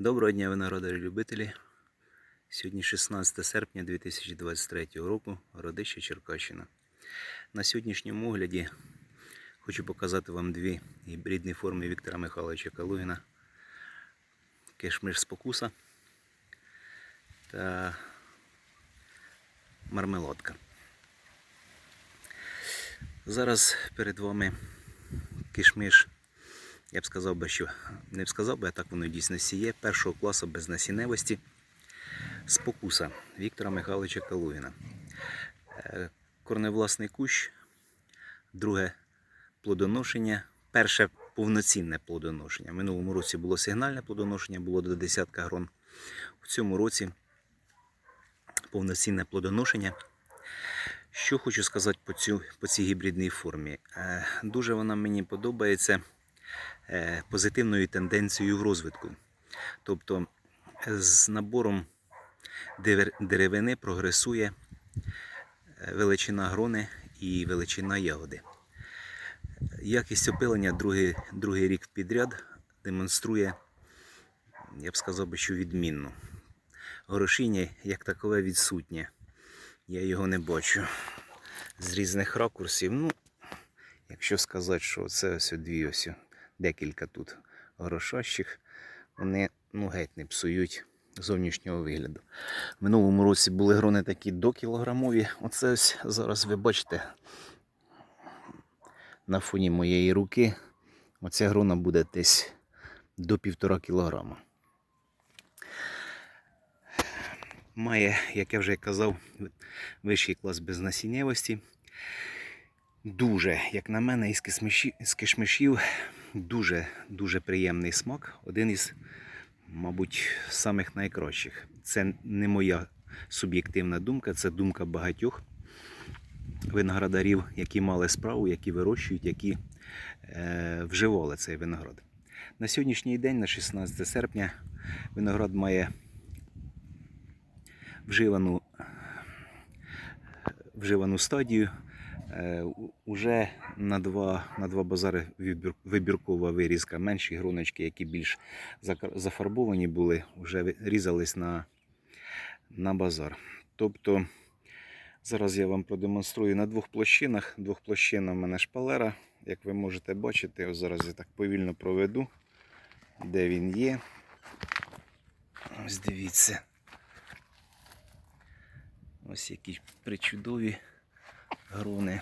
Доброго дня, виноградарі любителі. Сьогодні 16 серпня 2023 року, родище Черкащина. На сьогоднішньому огляді хочу показати вам дві гібридні форми Віктора Михайловича Калугіна. Кишмиш спокуса та мармелодка. Зараз перед вами кишмиш я б сказав би, що не б сказав би, а так воно дійсно сіє першого класу без насінневості спокуса Віктора Михайловича Калугіна. Е, Корневласний кущ, друге плодоношення, перше повноцінне плодоношення. В минулому році було сигнальне плодоношення, було до десятка грон. В цьому році повноцінне плодоношення. Що хочу сказати по, цю, по цій гібридній формі. Е, Дуже вона мені подобається позитивною тенденцією в розвитку. Тобто е, з набором деревини прогресує е, величина грони і величина ягоди. Якість опилення другий, другий рік підряд демонструє, я б сказав би, що відмінно. Горошіння як такове відсутнє. Я його не бачу з різних ракурсів. Ну, якщо сказати, що це ось дві ось декілька тут грошащих, вони ну, геть не псують зовнішнього вигляду. В минулому році були грони такі до кілограмові. Оце ось зараз ви бачите на фоні моєї руки. Оця грона буде десь до півтора кілограма. Має, як я вже казав, вищий клас безнасіннєвості. Дуже, як на мене, із кишмишів, з кишмишів дуже дуже приємний смак. Один із, мабуть, самих найкращих. Це не моя суб'єктивна думка, це думка багатьох виноградарів, які мали справу, які вирощують, які е, вживали цей виноград. На сьогоднішній день, на 16 серпня, виноград має вживану, вживану стадію. Е, Уже на два, на два базари вибіркова вирізка. Менші гроночки, які більш зафарбовані були, вже різались на, на базар. Тобто зараз я вам продемонструю на двох площинах. Двох площина в мене шпалера. Як ви можете бачити, ось зараз я так повільно проведу, де він є. Ось дивіться. Ось які причудові грони.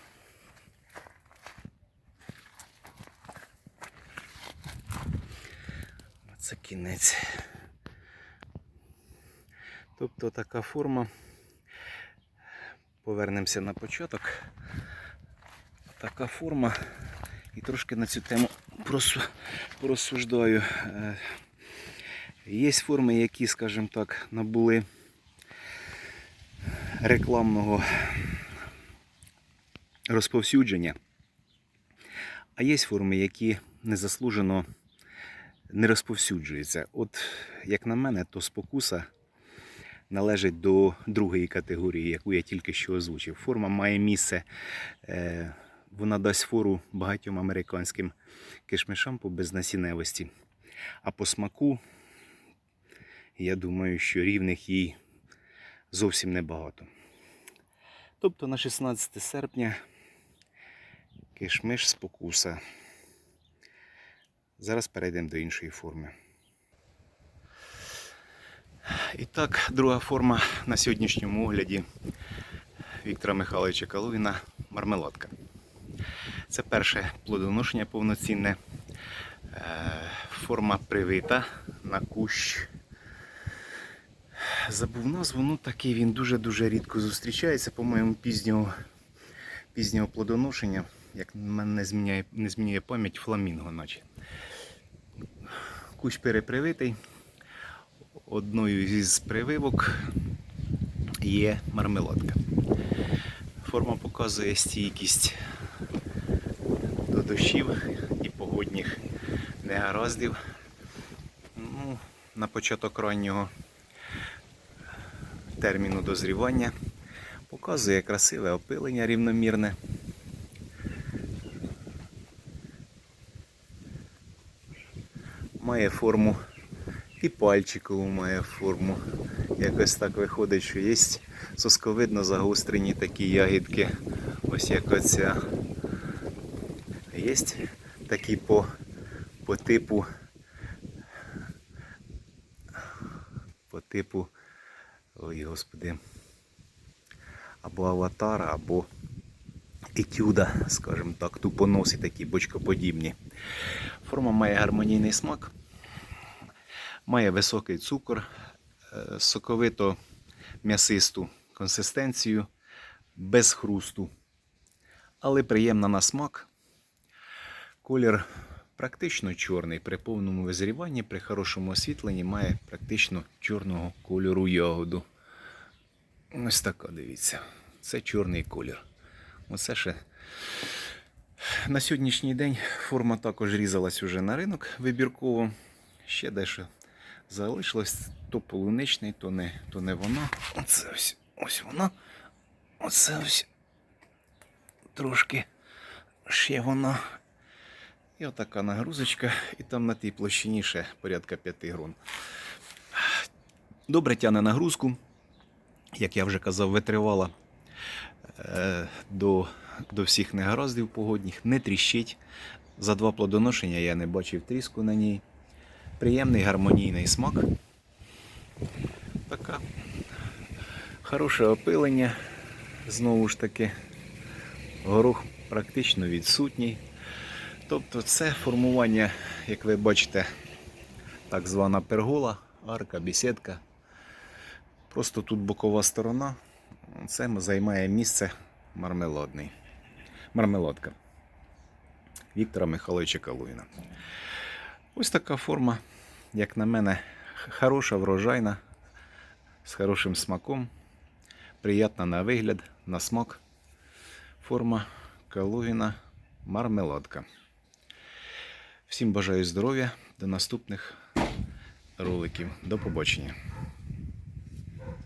Це кінець. Тобто така форма. Повернемося на початок. Така форма. І трошки на цю тему просу- порозсуждаю. Е, Є форми, які, скажімо так, набули рекламного розповсюдження. А є форми, які незаслужено не розповсюджуються. От, як на мене, то спокуса належить до другої категорії, яку я тільки що озвучив. Форма має місце, е, вона дасть фору багатьом американським кишмишам по безнасінневості. А по смаку, я думаю, що рівних їй зовсім небагато. Тобто на 16 серпня кишмиш спокуса. Зараз перейдемо до іншої форми. І так, друга форма на сьогоднішньому огляді Віктора Михайловича Калугіна мармеладка. Це перше плодоношення повноцінне. Е, Форма привита на кущ. Забув назву, ну такий він дуже-дуже рідко зустрічається, по-моєму, пізнього, пізнього плодоношення, як мене не зміняє, не змінює пам'ять фламінго, наче. Кущ перепривитий. Одною із прививок є мармеладка. Форма показує стійкість до дощів і погодних негараздів. Ну, на початок раннього терміну дозрівання. Показує красиве опилення рівномірне. Має форму І пальчикову має форму. Якось так виходить, що є сосковидно загострені такі ягідки. Ось як оця. Є такі по, по типу. По типу. Ой, господи. Або аватара, або етюда, скажімо так, тупоноси такі бочкоподібні. Форма має гармонійний смак, має високий цукор, е, соковито м'ясисту консистенцію, без хрусту, але приємна на смак. Колір практично чорний. При повному визріванні, при хорошому освітленні має практично чорного кольору ягоду. Ось така, дивіться. Це чорний колір. Оце ще на сьогоднішній день форма також різалась уже на ринок вибірково. Ще дещо залишилось. То полуничний, то не, то не воно. Оце ось, ось воно. Оце ось трошки ще воно. І отака нагрузочка, і там на тій площині ще порядка 5 грон. Добре тяне нагрузку, як я вже казав, витривала е, до, до всіх негараздів погодних, не тріщить. За два плодоношення я не бачив тріску на ній. Приємний гармонійний смак. Така хороше опилення. Знову ж таки, горох практично відсутній. Тобто це формування, як ви бачите, так звана пергола, арка, бісідка. Просто тут бокова сторона. Це займає місце мармеладний. Мармеладка Віктора Михайловича Калуїна. Ось така форма, як на мене, хороша, врожайна, з хорошим смаком. Приятна на вигляд, на смак. Форма Калугіна мармеладка. Всім бажаю здоров'я. До наступних роликів. До побачення.